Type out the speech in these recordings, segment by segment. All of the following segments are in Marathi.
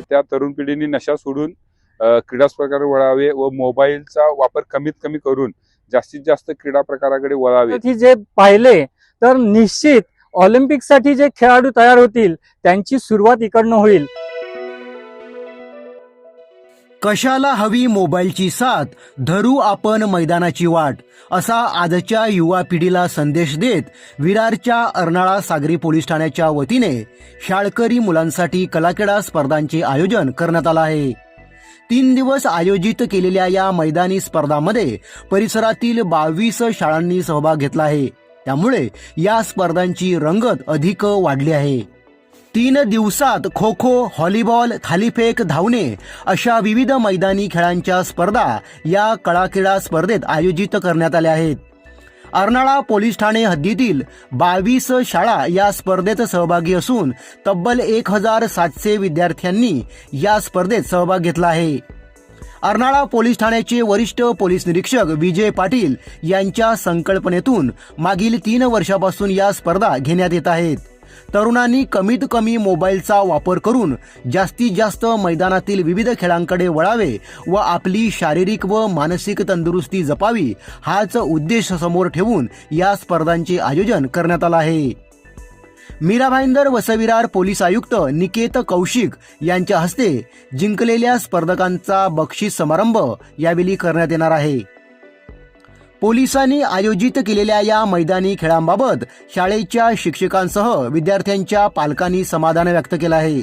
तर त्या तरुण पिढीने नशा सोडून क्रीडा प्रकार वळावे व मोबाईलचा वापर कमीत कमी करून जास्तीत जास्त क्रीडा प्रकाराकडे वळावे. जे पाहिले तर निश्चित ऑलिम्पिकसाठी जे खेळाडू तयार होतील त्यांची सुरुवात इकडनं होईल. कशाला हवी मोबाईलची साथ? धरू आपण मैदानाची वाट असा आजच्या युवा पिढीला संदेश देत विरारच्या अर्नाळा सागरी पोलीस ठाण्याच्या वतीने शाळकरी मुलांसाठी कलाकेडा स्पर्धांचे आयोजन करण्यात आलं आहे. तीन दिवस आयोजित केलेल्या या मैदानी स्पर्धांमध्ये परिसरातील बावीस शाळांनी सहभाग घेतला आहे. त्यामुळे या स्पर्धांची रंगत अधिक वाढली आहे. तीन दिवसात खो खो व्हॉलीबॉल थालीफेक धावणे अशा विविध मैदानी खेळांच्या स्पर्धा या कळाक्रीडा स्पर्धेत आयोजित करण्यात आल्या आहेत. अर्नाळा पोलीस ठाणे हद्दीतील बावीस शाळा या स्पर्धेत सहभागी असून तब्बल एक हजार सातशे विद्यार्थ्यांनी या स्पर्धेत सहभाग घेतला आहे. अर्नाळा पोलीस ठाण्याचे वरिष्ठ पोलीस निरीक्षक विजय पाटील यांच्या संकल्पनेतून मागील तीन वर्षापासून या स्पर्धा घेण्यात येत आहेत. तरुणांनी कमीत कमी मोबाईलचा वापर करून जास्तीत जास्त मैदानातील विविध खेळांकडे वळावे व आपली शारीरिक व मानसिक तंदुरुस्ती जपावी हाच उद्देश समोर ठेवून या स्पर्धांचे आयोजन करण्यात आलं आहे. मीरा भाईंदर वसविरार पोलीस आयुक्त निकेत कौशिक यांच्या हस्ते जिंकलेल्या स्पर्धकांचा बक्षीस समारंभ यावेळी करण्यात येणार आहे. पोलिसांनी आयोजित केलेल्या या मैदानी खेळांबाबत शाळेच्या शिक्षकांसह विद्यार्थ्यांच्या पालकांनी समाधान व्यक्त केलं आहे.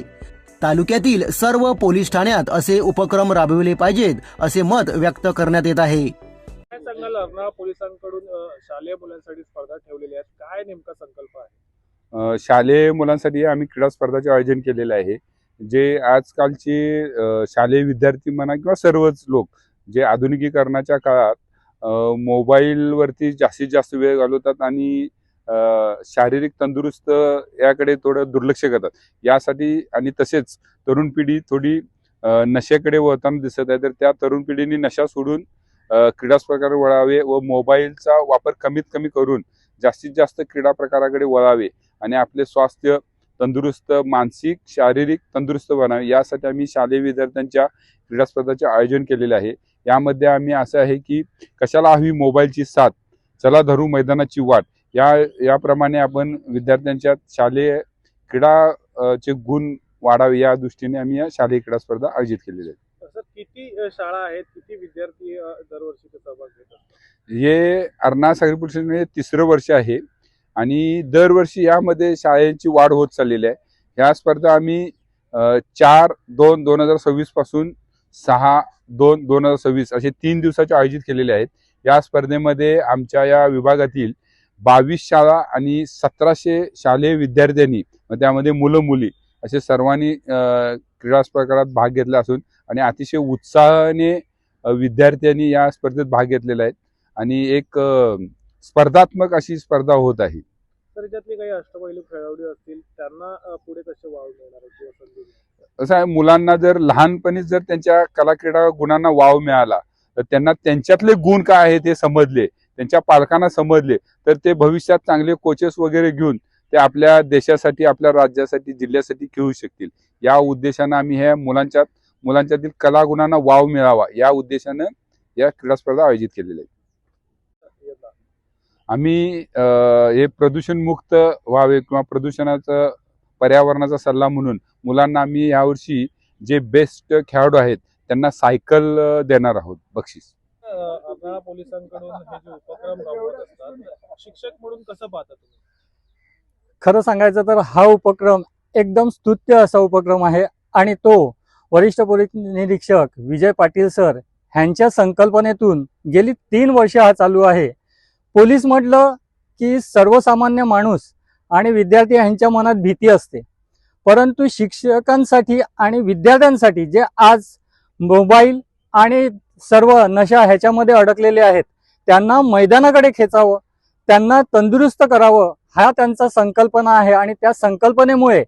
तालुक्यातील सर्व पोलीस ठाण्यात असे उपक्रम राबविले पाहिजेत असे मत व्यक्त करण्यात येत आहे. काय सांगाल अर्नाळा पोलिसांकडून शालेय मुलांसाठी स्पर्धा ठेवलेल्या आहेत. काय नेमका संकल्प आहे? शालेय मुलांसाठी आम्ही क्रीडा स्पर्धाचे आयोजन केलेले आहे. जे आजकालचे शालेय विद्यार्थी म्हणा किंवा सर्वच लोक जे आधुनिकीकरणाच्या काळात मोबाईलवरती जास्तीत जास्त वेळ घालवतात आणि शारीरिक तंदुरुस्त याकडे थोडं दुर्लक्ष करतात. यासाठी आणि तसेच तरुण पिढी थोडी नशेकडे वळताना दिसत आहे. तर त्या तरुण पिढीने नशा सोडून क्रीडा प्रकार वळावे व मोबाईलचा वापर कमीत कमी करून जास्तीत जास्त क्रीडा प्रकाराकडे वळावे आणि आपले स्वास्थ्य तंदुरुस्त मानसिक शारीरिक तंदुरुस्त बनावे. यासाठी आम्ही शालेय विद्यार्थ्यांच्या क्रीडा स्पर्धाचे आयोजन केलेले आहे. यामध्ये आम्ही असं आहे की कशाला हवी मोबाईलची साथ? चला धरू मैदानाची वाट. या याप्रमाणे आपण विद्यार्थ्यांच्या शालेय क्रीडा चे गुण वाढावे या दृष्टीने आम्ही या शालेय क्रीडा स्पर्धा आयोजित केलेल्या आहेत तसं किती शाळा आहेत? किती विद्यार्थी दरवर्षी ते सहभाग घेतात? हे अर्ना सागरी परिषदेमध्ये तिसरं वर्ष आहे आणि दरवर्षी यामध्ये शाळेची वाढ होत चाललेली आहे. ह्या स्पर्धा आम्ही चार दोन दोन हजार सव्वीसपासून सहा दोन दोन हजार सव्वीस असे तीन दिवसाचे आयोजित केलेले आहेत. या स्पर्धेमध्ये आमच्या या विभागातील बावीस शाळा आणि सतराशे शालेय विद्यार्थ्यांनी त्यामध्ये मुलं मुली असे सर्वांनी क्रीडा प्रकारात भाग घेतला असून आणि अतिशय उत्साहाने विद्यार्थ्यांनी या स्पर्धेत भाग घेतलेला आहे. आणि एक स्पर्धात्मक अशी स्पर्धा होत आहे. तर काही अष्टपैलू खेळाडू असतील त्यांना पुढे कसे वाव मिळणार आहे किंवा संधी मिळणार असं आहे मुलांना जर लहानपणीच जर त्यांच्या कला क्रीडा गुणांना वाव मिळाला तर त्यांना त्यांच्यातले गुण काय आहेत हे समजले त्यांच्या पालकांना समजले तर ते भविष्यात चांगले कोचेस वगैरे घेऊन ते आपल्या देशासाठी आपल्या राज्यासाठी जिल्ह्यासाठी खेळू शकतील. या उद्देशानं आम्ही ह्या मुलांच्या मुलांच्यातील कलागुणांना वाव मिळावा या उद्देशानं या क्रीडा स्पर्धा आयोजित केलेल्या आहेत. आम्ही अ, हे प्रदूषणमुक्त व्हावे किंवा प्रदूषणाचं पर्यावरणाचा सल्ला म्हणून मुलांना आम्ही यावर्षी जे बेस्ट खेळाडू आहेत त्यांना सायकल देणार आहोत बक्षीस. अ, अर्नाळा पोलिसांकडून हे जे उपक्रम राबवत असतात शिक्षक म्हणून कसं पाहता तुम्ही? खरं सांगायचं तर हा उपक्रम एकदम स्तुत्य असा उपक्रम आहे आणि तो वरिष्ठ पोलीस निरीक्षक विजय पाटील सर ह्यांच्या संकल्पनेतून गेली तीन वर्ष हा चालू आहे. पोलीस म्हटलं की सर्वसामान्य माणूस आणि विद्यार्थी यांच्या मनात भीती असते. परंतु शिक्षकांसाठी आणि विद्यार्थ्यांसाठी जे आज मोबाईल आणि सर्व नशा ह्याच्यामध्ये अडकलेले आहेत त्यांना मैदानाकडे खेचावं त्यांना तंदुरुस्त करावं हा त्यांचा संकल्पना आहे आणि त्या संकल्पनेमुळे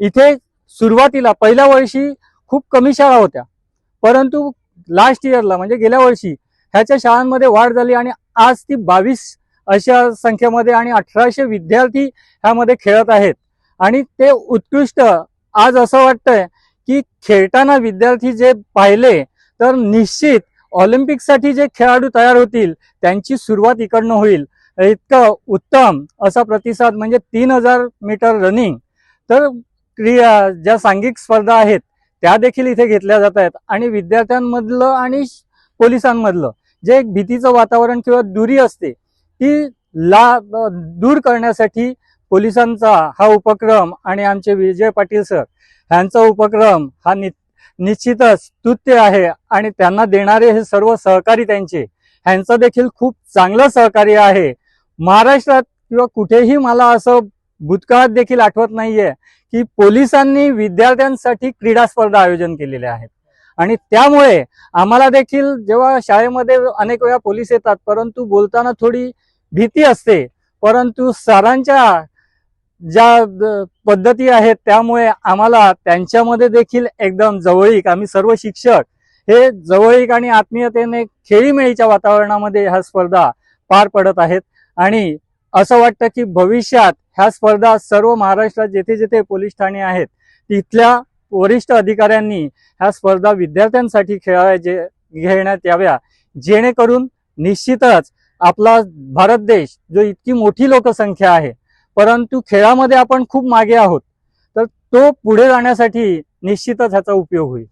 इथे सुरुवातीला पहिल्या वर्षी खूप कमी शाळा होत्या. परंतु लास्ट इयरला म्हणजे गेल्या वर्षी ह्याच्या शाळांमध्ये वाढ झाली आणि आज ती बावीस अशा संख्येमध्ये आणि अठराशे विद्यार्थी ह्यामध्ये खेळत आहेत. आणि ते उत्कृष्ट आज असं वाटतंय की खेळताना विद्यार्थी जे पाहिले तर निश्चित ऑलिम्पिकसाठी जे खेळाडू तयार होतील त्यांची सुरुवात इकडनं होईल. इतकं उत्तम असा प्रतिसाद म्हणजे तीन हजार मीटर रनिंग तर क्रिया ज्या सांघिक स्पर्धा आहेत त्या देखील इथे घेतल्या जात आहेत. आणि विद्यार्थ्यांमधलं आणि पोलिसांमधलं. जे एक भीतीचं वातावरण किंवा दुरी असते ती ला दूर करण्यासाठी पोलिसांचा हा उपक्रम आणि आमचे विजय पाटील सर ह्यांचा उपक्रम हा नि निश्चितच स्तुत्य आहे आणि त्यांना देणारे हे सर्व सहकारी त्यांचे ह्यांचं देखील खूप चांगलं सहकार्य आहे. महाराष्ट्रात किंवा कुठेही मला असं भूतकाळात देखील आठवत नाहीये की पोलिसांनी विद्यार्थ्यांसाठी क्रीडा स्पर्धा आयोजन केलेल्या आहेत. आणि त्यामुळे आम्हाला देखील जेव्हा शाळेमध्ये अनेक वेळा पोलीस येतात परंतु बोलताना थोडी भीती असते. परंतु सरांच्या ज्या पद्धती आहेत त्यामुळे आम्हाला त्यांच्यामध्ये देखील एकदम जवळीक आम्ही सर्व शिक्षक हे जवळीक आणि आत्मीयतेने खेळीमेळीच्या वातावरणामध्ये ह्या स्पर्धा पार पडत आहेत. आणि असं वाटतं की भविष्यात ह्या स्पर्धा सर्व महाराष्ट्रात जेथे जेथे पोलीस ठाणे आहेत तिथल्या वरिष्ठ अधिकाऱ्यांनी ह्या स्पर्धा विद्यार्थ्यांसाठी खेळायचे घेण्यात याव्या जेणेकरून निश्चितच आपला भारत देश जो इतकी मोठी लोकसंख्या आहे परंतु खेळामध्ये आपण खूप मागे आहोत तर तो पुढे जाण्यासाठी निश्चितच ह्याचा उपयोग होईल.